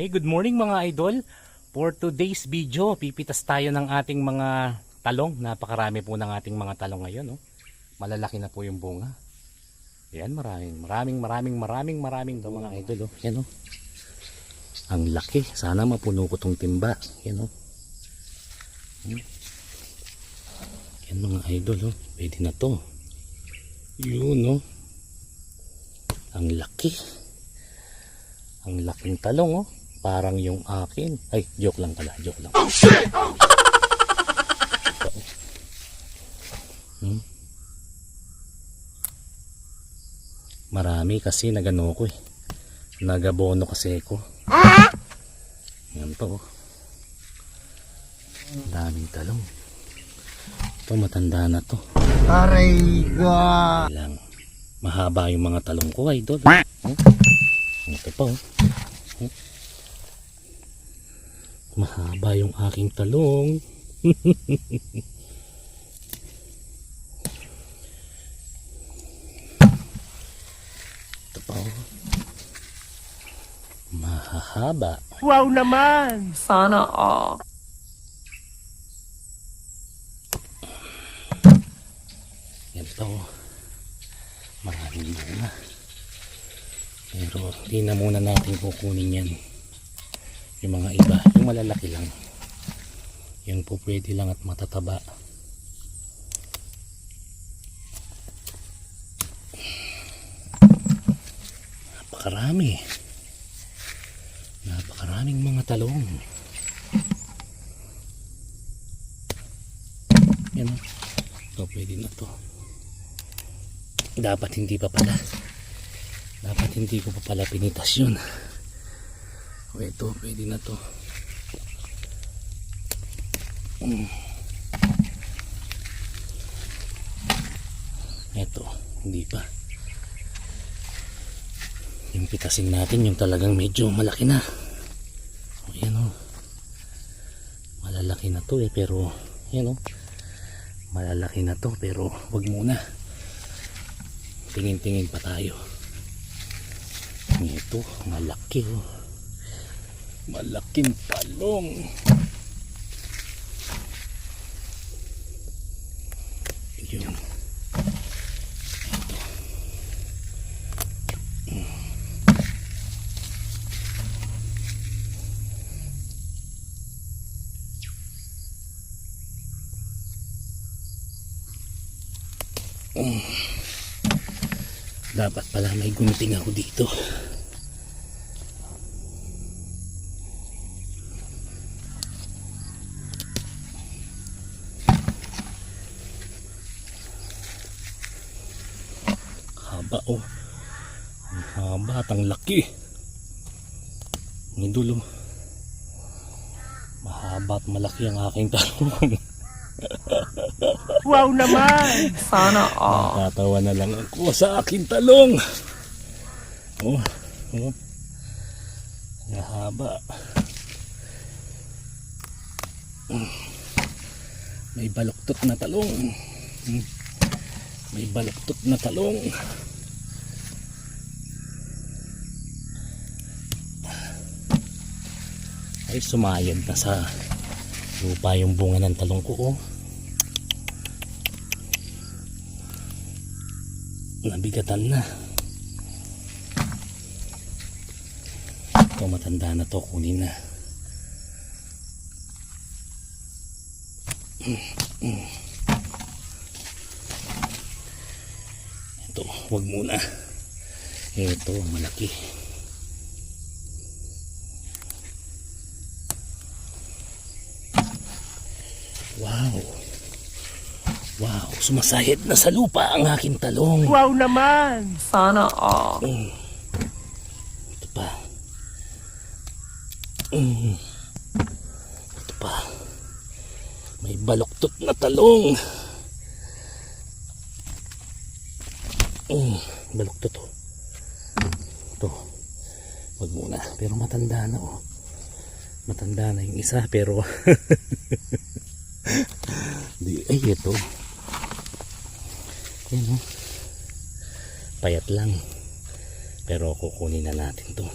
Hey, good morning mga idol. For today's video, pipitas tayo ng ating mga talong. Napakarami po ng ating mga talong ngayon. No? Malalaki na po yung bunga. Yan, maraming, maraming, maraming, maraming, maraming daw mga idol. Oh. Yan, oh. Ang laki. Sana mapuno ko tong timba. Yan, oh. Yan mga idol. Oh. Pwede na to. Yun, oh. Ang laki. Ang laking talong, oh. Parang yung akin. Ay, joke lang pala. Joke lang. Hmm? Marami kasi nagano ko eh. Nagabono kasi ko. Yan to. oh. Daming talong. Ito matanda na to. Aray ga. lang. Mahaba yung mga talong ko, idol. Hmm? Ito pa, oh. Hmm? Mahaba yung aking talong. Ito pa, oh. Mahahaba. Wow naman. Sana all. Yan to. Maraming bunga. Pero di na muna natin kukunin yan. Yung mga iba. Yung malalaki lang. Yan po pwede lang at matataba. Napakarami. Napakaraming mga talong. Yan. Ito pwede na to dapat hindi pa pala dapat hindi ko pa pala pinitas yun o ito pwede na to. Mm. eto hindi pa. Yung pitasin natin yung talagang medyo malaki na. O yan o malalaki na to eh pero yan o malalaki na to pero wag muna. Tingin-tingin pa tayo. Ito malaki oh malaking talong. Yun. Ito dapat pala may gunting ako dito haba oh ang haba at ang laki ang dulo mahaba at malaki ang aking talong Wow naman. Sana all. Nakatawa na lang ako sa aking talong. Oh, oh. Mm. May baluktot na talong. Mm. May baluktot na talong. Ay sumayad na sa lupa yung bunga ng talong ko. Oh. nabigatan na ito matanda na to kunin na ito wag muna ito malaki wow wow sumasahid na sa lupa ang aking talong Wow naman. Sana all. Ito pa. Mm. Ito pa. May baluktot na talong. Mm. Baluktot oh. Ito. Wag muna. Pero matanda na oh. Matanda na yung isa pero di ay ito. Yan oh. Payat lang. Pero kukunin na natin to.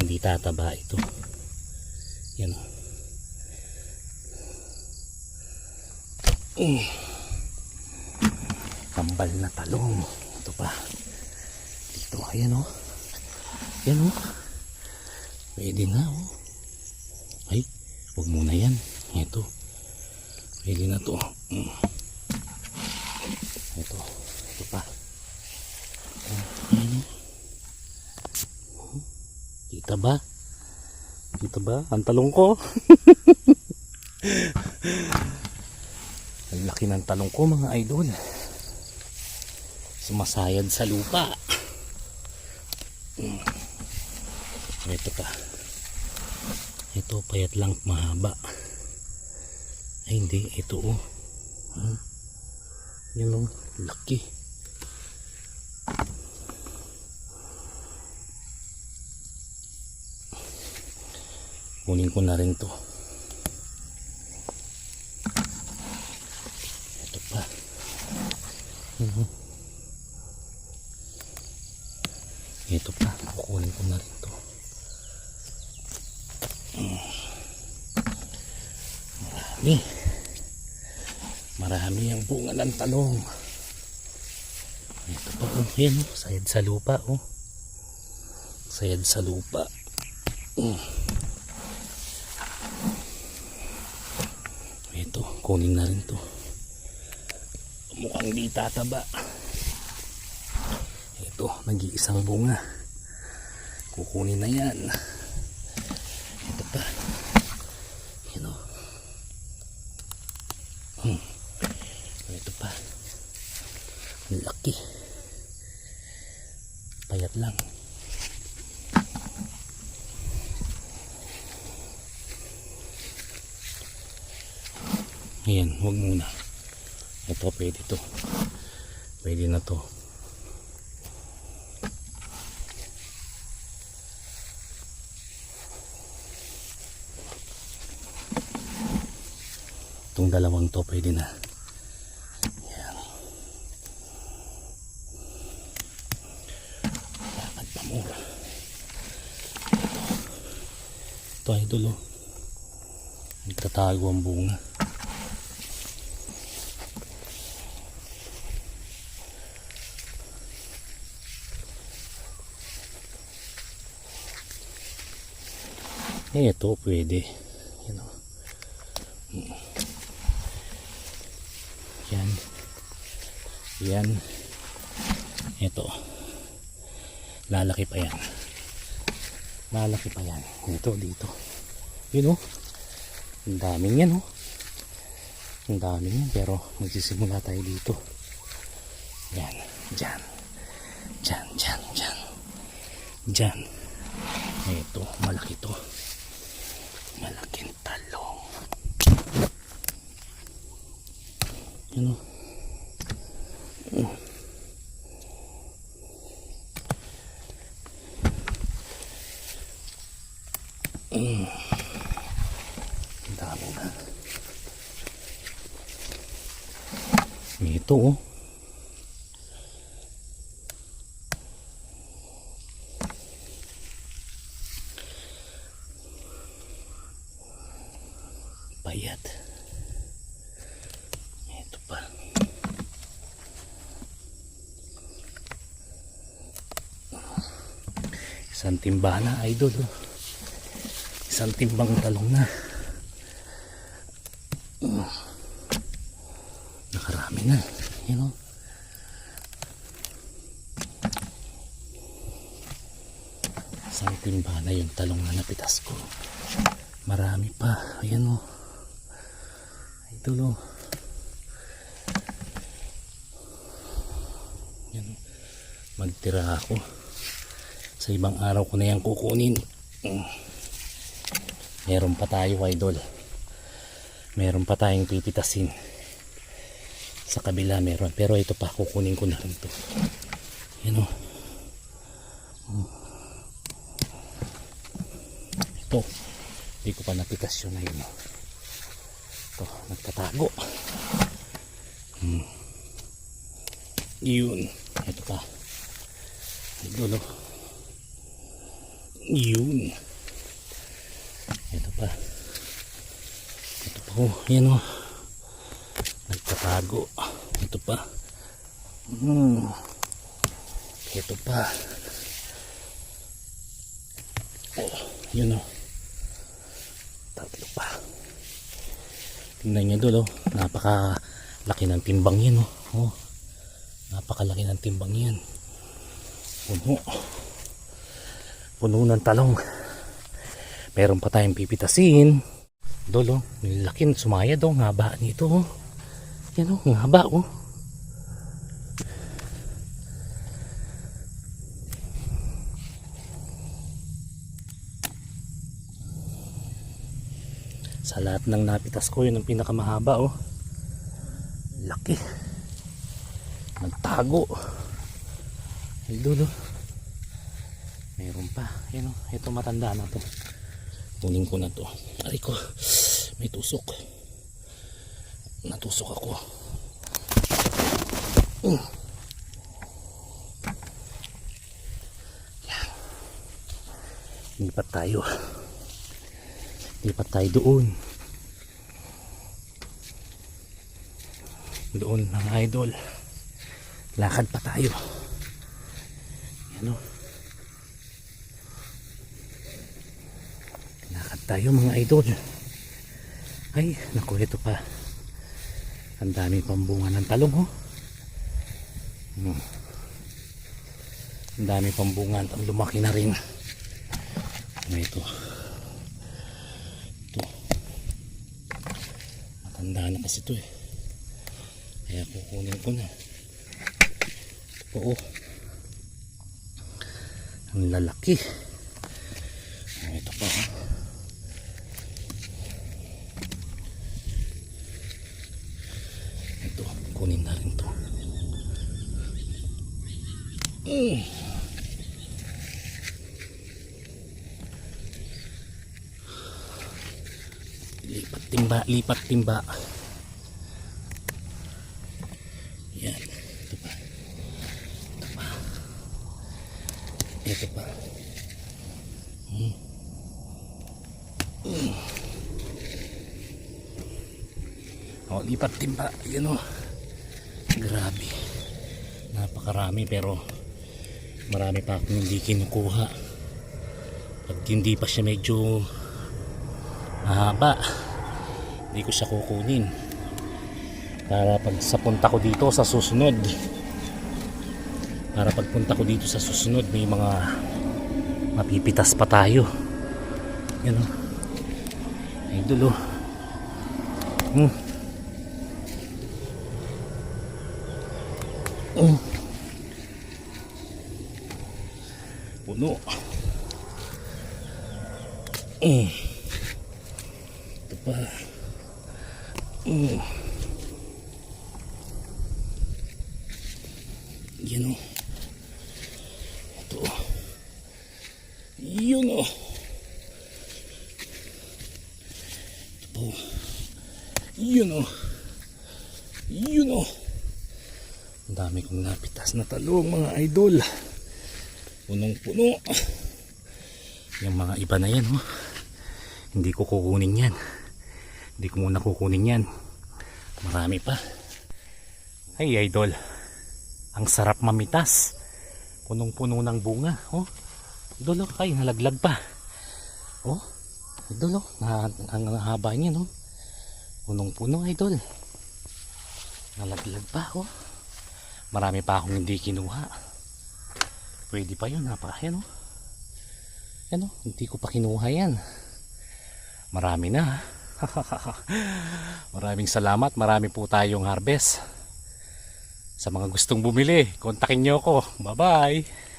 Hindi tataba ito. Yan o. Mm. Kambal na talong. Ito pa. Dito, ayan o. Yan o. Pwede na o. Ay, huwag muna yan. Ito. Pwede na to. Mm. Ito. Ito pa. Ayan o. Kita ba? Kita ba? Ang talong ko. Ang laki ng talong ko mga idol. Sumasayad sa lupa. Mm. Ito pa. Ito payat lang mahaba. Ay hindi, ito oh. Hmm. Yan oh, laki. Kunin ko na rin to. Ito pa. Mhm. Ito pa. Kukunin ko na rin to. Marami. Marami ang bunga ng talong. Ito pa oh. Yan oh. Sayad sa lupa oh. Sayad sa lupa. Mm. Ito, kunin na rin to. Mukhang di tataba. Ito, nag-iisang bunga. Kukunin na yan. Ito pa. Yan o. Hmm. Ito pa. Laki. Payat lang. Ayan, huwag muna. Ito, pwede to. Pwede na to. Itong dalawang to, pwede na. Ayan. Lakad pa mo. Ito. Ito, idol, oh. Nagtatago ang bunga. Ito pwede. Yan o. Yan. Yan. Ito. Lalaki pa yan. Lalaki pa yan. Ito, dito. Yun o. Ang daming yan o. Ang daming yan. Pero magsisimula tayo dito. Yan. Diyan. Diyan, diyan, diyan. Diyan. Ito, malaki to. Malaking talong. Yan o. Mm. Ang dami na. Ito oh. Payat. Ito pa. Timba na, idol. Oh. Isang timbang talong na. Mm. Nakarami na. You know? Isang timba na yung talong na napitas ko. Marami pa. Ayan o. Idol o. Yan. Magtira ako. Sa ibang araw ko na yan kukunin. Mm. Meron pa tayo idol. Meron pa tayong pipitasin. Sa kabila meron. Pero ito pa kukunin ko na rin to. Yan o. Mm. Ito. Hindi ko pa napitas yun na yun. o. Ito. Nagtatago. Hmm. Yun. Ito pa. Idol o. Yun. Ito pa. Ito pa oh. Yan oh. Nagtatago. Ito pa. Hmm. Ito pa. Oh, yun oh. Tatlo pa. Tingnan nyo doon oh. Napaka laki ng timbang yan oh. oh. Napakalaki ng timbang yan. Puno. Puno ng talong. Meron pa tayong pipitasin. Dolo, yung laki sumaya daw, ang haba nito. Oh. Yan oh, ang haba oh. Sa lahat ng napitas ko, yun ang pinakamahaba oh. Laki. Nagtago. Dulo. Meron pa. Yan oh, ito matanda na to. Kunin ko na to. Aray ko. May tusok. Natusok ako. Mm. Yan. Lipat tayo. Lipat tayo doon. Doon mga idol. Lakad pa tayo. Yan o. Lakad tayo mga idol. Ay, naku, ito pa. Ang dami pang bunga ng talong oh. Hmm. Ang dami pang bunga. Ang lumaki na rin. Ano ito? Ito. Matanda na kasi ito eh. Kaya kukunin ko na. Oo. Ang lalaki. Oh, ito pa. oh. Ito, kunin na rin to. Mm. Lipat timba, lipat timba. Yan. Ito pa. Ito pa. Ito pa. Hmm. Hmm. Oh, lipat timba. Yan o. Grabe. Napakarami pero marami pa akong hindi kinukuha. Pag hindi pa siya medyo mahaba, hindi ko siya kukunin para pag sa punta ko dito sa susunod para pagpunta ko dito sa susunod may mga mapipitas pa tayo yan o idol o hmm. Hmm. puno hmm. ito pa hmm. Yan o. Ito o. Yun o. Ito o. Yun o. Yun o. Ang dami kong napitas na talong mga idol. Punong puno. Yung mga iba na yan o. Hindi ko kukunin yan. Hindi ko muna kukunin yan. Marami pa. Hey idol. Ang sarap mamitas. Punong-puno ng bunga. Oh, idol oh, kay nalaglag pa. Oh, idol oh, na, ang, haba niya no. Punong-puno idol. Nalaglag pa oh. Marami pa akong hindi kinuha. Pwede pa yun, napa. Yan oh. Yan oh, hindi ko pa kinuha yan. Marami na. Maraming salamat. Marami po tayong harvest. Sa mga gustong bumili, kontakin nyo ako. Bye-bye!